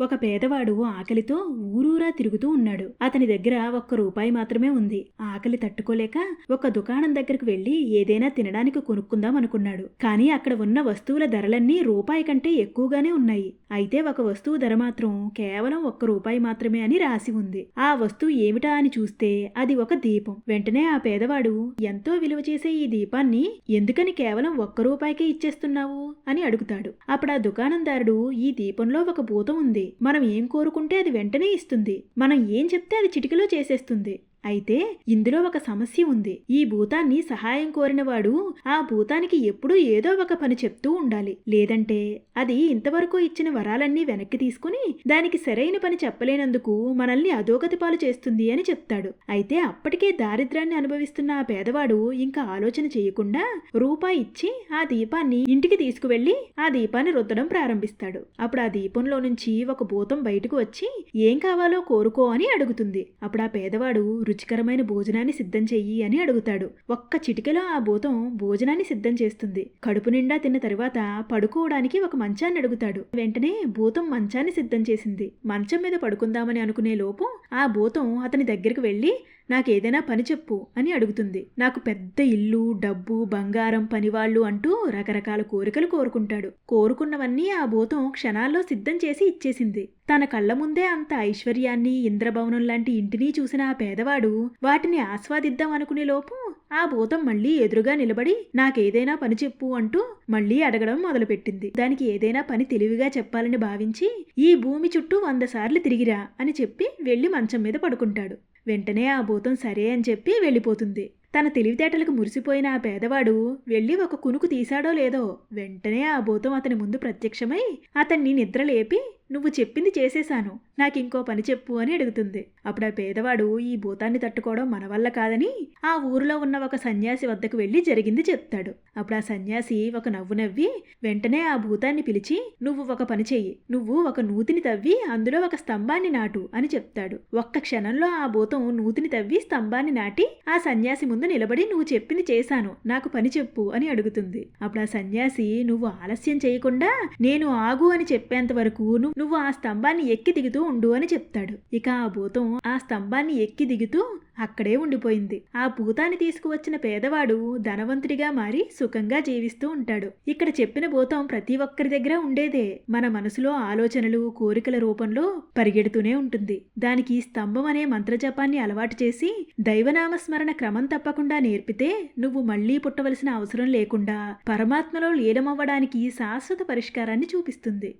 ఒక పేదవాడు ఆకలితో ఊరూరా తిరుగుతూ ఉన్నాడు. అతని దగ్గర ఒక్క రూపాయి మాత్రమే ఉంది. ఆకలి తట్టుకోలేక ఒక దుకాణం దగ్గరకు వెళ్ళి ఏదైనా తినడానికి కొనుక్కుందాం అనుకున్నాడు. కానీ అక్కడ ఉన్న వస్తువుల ధరలన్నీ రూపాయి కంటే ఎక్కువగానే ఉన్నాయి. అయితే ఒక వస్తువు ధర మాత్రం కేవలం ఒక్క రూపాయి మాత్రమే అని రాసి ఉంది. ఆ వస్తువు ఏమిటా అని చూస్తే అది ఒక దీపం. వెంటనే ఆ పేదవాడు ఎంతో విలువ చేసే ఈ దీపాన్ని ఎందుకని కేవలం ఒక్క రూపాయికే ఇచ్చేస్తున్నావు? అని అడుగుతాడు. అప్పుడు ఆ దుకాణందారుడు ఈ దీపంలో ఒక భూతం ఉంది. మనం ఏం కోరుకుంటే అది వెంటనే ఇస్తుంది. మనం ఏం చెప్తే అది చిటికలో చేసేస్తుంది. అయితే ఇందులో ఒక సమస్య ఉంది. ఈ భూతాన్ని సహాయం కోరినవాడు ఆ భూతానికి ఎప్పుడూ ఏదో ఒక పని చెప్తూ ఉండాలి. లేదంటే అది ఇంతవరకు ఇచ్చిన వరాలన్నీ వెనక్కి తీసుకుని దానికి సరైన పని చెప్పలేనందుకు మనల్ని అధోగతి పాలు చేస్తుంది అని చెప్తాడు. అయితే అప్పటికే దారిద్ర్యాన్ని అనుభవిస్తున్న ఆ పేదవాడు ఇంకా ఆలోచన చేయకుండా రూపాయి ఇచ్చి ఆ దీపాన్ని ఇంటికి తీసుకువెళ్ళి ఆ దీపాన్ని రుద్దడం ప్రారంభిస్తాడు. అప్పుడు ఆ దీపంలో నుంచి ఒక భూతం బయటకు వచ్చి ఏం కావాలో కోరుకో అని అడుగుతుంది. అప్పుడు ఆ పేదవాడు రుచికరమైన భోజనాన్ని సిద్ధం చెయ్యి అని అడుగుతాడు. ఒక్క చిటికెలో ఆ భూతం భోజనాన్ని సిద్ధం చేస్తుంది. కడుపు నిండా తిన్న తరువాత పడుకోవడానికి ఒక మంచాన్ని అడుగుతాడు. వెంటనే భూతం మంచాన్ని సిద్ధం చేసింది. మంచం మీద పడుకుందామని అనుకునే లోపు ఆ భూతం అతని దగ్గరికి వెళ్ళి నాకేదైనా పని చెప్పు అని అడుగుతుంది. నాకు పెద్ద ఇల్లు డబ్బు బంగారం పనివాళ్ళు అంటూ రకరకాల కోరికలు కోరుకుంటాడు. కోరుకున్నవన్నీ ఆ భూతం క్షణాల్లో సిద్ధం చేసి ఇచ్చేసింది. తన కళ్ళ ముందే అంత ఐశ్వర్యాన్ని ఇంద్రభవనం లాంటి ఇంటిని చూసిన ఆ పేదవాడు వాటిని ఆస్వాదిద్దాం అనుకునే లోపు ఆ భూతం మళ్ళీ ఎదురుగా నిలబడి నాకేదైనా పని చెప్పు అంటూ మళ్ళీ అడగడం మొదలుపెట్టింది. దానికి ఏదైనా పని తెలివిగా చెప్పాలని భావించి ఈ భూమి చుట్టూ వంద సార్లు తిరిగిరా అని చెప్పి వెళ్ళి మంచం మీద పడుకుంటాడు. వెంటనే ఆ భూతం సరే అని చెప్పి వెళ్ళిపోతుంది. తన తెలివితేటలకు మురిసిపోయిన ఆ పేదవాడు వెళ్ళి ఒక కునుకు తీశాడో లేదో వెంటనే ఆ భూతం అతని ముందు ప్రత్యక్షమై అతన్ని నిద్రలేపి నువ్వు చెప్పింది చేసేశాను. నాకింకో పని చెప్పు అని అడుగుతుంది. అప్పుడు ఆ పేదవాడు ఈ భూతాన్ని తట్టుకోవడం మన వల్ల కాదని ఆ ఊరిలో ఉన్న ఒక సన్యాసి వద్దకు వెళ్ళి జరిగింది చెప్తాడు. అప్పుడు ఆ సన్యాసి ఒక నవ్వు నవ్వి వెంటనే ఆ భూతాన్ని పిలిచి నువ్వు ఒక పని చెయ్యి. నువ్వు ఒక నూతిని తవ్వి అందులో ఒక స్తంభాన్ని నాటు అని చెప్తాడు. ఒక్క క్షణంలో ఆ భూతం నూతిని తవ్వి స్తంభాన్ని నాటి ఆ సన్యాసి ముందు నిలబడి నువ్వు చెప్పింది చేశాను. నాకు పని చెప్పు అని అడుగుతుంది. అప్పుడు ఆ సన్యాసి నువ్వు ఆలస్యం చేయకుండా నేను ఆగు అని చెప్పేంత వరకు నువ్వు నువ్వు ఆ స్తంభాన్ని ఎక్కి దిగుతూ ఉండు అని చెప్తాడు. ఇక ఆ భూతం ఆ స్తంభాన్ని ఎక్కి దిగుతూ అక్కడే ఉండిపోయింది. ఆ భూతాన్ని తీసుకువచ్చిన పేదవాడు ధనవంతుడిగా మారి సుఖంగా జీవిస్తూ ఉంటాడు. ఇక్కడ చెప్పిన భూతం ప్రతి ఒక్కరి దగ్గర ఉండేదే. మన మనసులో ఆలోచనలు కోరికల రూపంలో పరిగెడుతూనే ఉంటుంది. దానికి స్తంభం అనే మంత్రజపాన్ని అలవాటు చేసి దైవనామస్మరణ క్రమం తప్పకుండా నేర్పితే నువ్వు మళ్ళీ పుట్టవలసిన అవసరం లేకుండా పరమాత్మలో లీనమవ్వడానికి శాశ్వత పరిష్కారాన్ని చూపిస్తుంది.